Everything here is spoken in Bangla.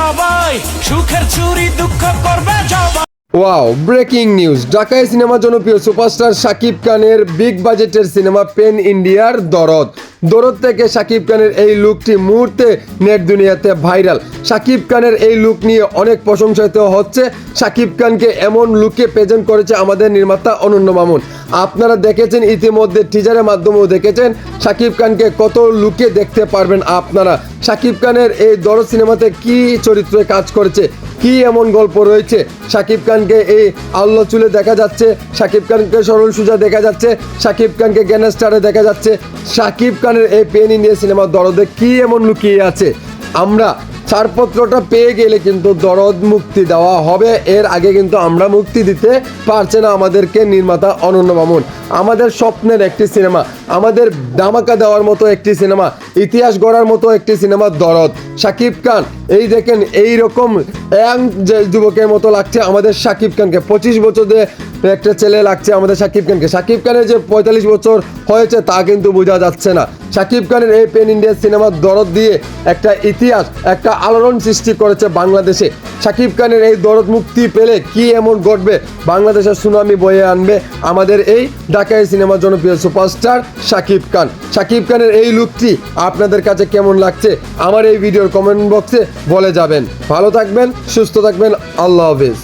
সবাই সুখের চুরি দুঃখ করবে ওয়াও ব্রেকিং নিউজ ঢাকায় সিনেমা জনপ্রিয় সুপারস্টার শাকিব খানের বিগ বাজেটের সিনেমা পেন ইন্ডিয়ার দরদ। দরদ থেকে শাকিব খানের এই লুকটি মুহূর্তে নেট দুনিয়াতে ভাইরাল শাকিব খানের এই লুক নিয়ে অনেক প্রশংসিত হচ্ছে। শাকিব খানকে এমন লুকে প্রেজেন্ট করেছে আমাদের নির্মাতা অনন্য মামুন। আপনারা দেখেছেন ইতিমধ্যে টিজারের মাধ্যমেও দেখেছেন শাকিব খানকে কত লুকে দেখতে পারবেন আপনারা। শাকিব খানের এই দরদ সিনেমাতে কি চরিত্রে কাজ করেছে? কি এমন গল্প রয়েছে? শাকিব খানকে এই আল্লো চুলে দেখা যাচ্ছে, শাকিব খানকে সরল সুজা দেখা যাচ্ছে, শাকিব খানকে গ্যানাস্টারে দেখা যাচ্ছে। শাকিব খানের এই পেন ইন্ডিয়া সিনেমার দরদে কি এমন লুকিয়ে আছে? আমরা ছাড়পত্রটা পেয়ে গেলে কিন্তু দরদ মুক্তি দেওয়া হবে। এর আগে কিন্তু আমরা মুক্তি দিতে পারছে না আমাদেরকে নির্মাতা অনন্য মামুন। আমাদের স্বপ্নের একটি সিনেমা, আমাদের ধামাকা দেওয়ার মতো একটি সিনেমা, ইতিহাস গড়ার মতো একটি সিনেমা দরদ। শাকিব খান, এই দেখেন এই রকম যে যুবকের মতো লাগছে আমাদের শাকিব খানকে। পঁচিশ বছর দিয়ে একটা ছেলে লাগছে আমাদের শাকিব খানকে। শাকিব খানের যে পঁয়তাল্লিশ বছর হয়েছে তা কিন্তু বোঝা যাচ্ছে না। শাকিব খানের এই পেন ইন্ডিয়া সিনেমার দরদ দিয়ে একটা ইতিহাস, একটা আলোড়ন সৃষ্টি করেছে বাংলাদেশে। শাকিব খানের এই দরদ মুক্তি পেলে কি এমন ঘটবে? বাংলাদেশের সুনামি বয়ে আনবে আমাদের এই ঢাকায় সিনেমার জনপ্রিয় সুপারস্টার শাকিব খান। শাকিব খানের এই লুকটি আপনাদের কাছে কেমন লাগছে? আমার এই ভিডিওর কমেন্ট বক্সে বলে যাবেন। ভালো থাকবেন, সুস্থ থাকবেন, আল্লাহ হাফিজ।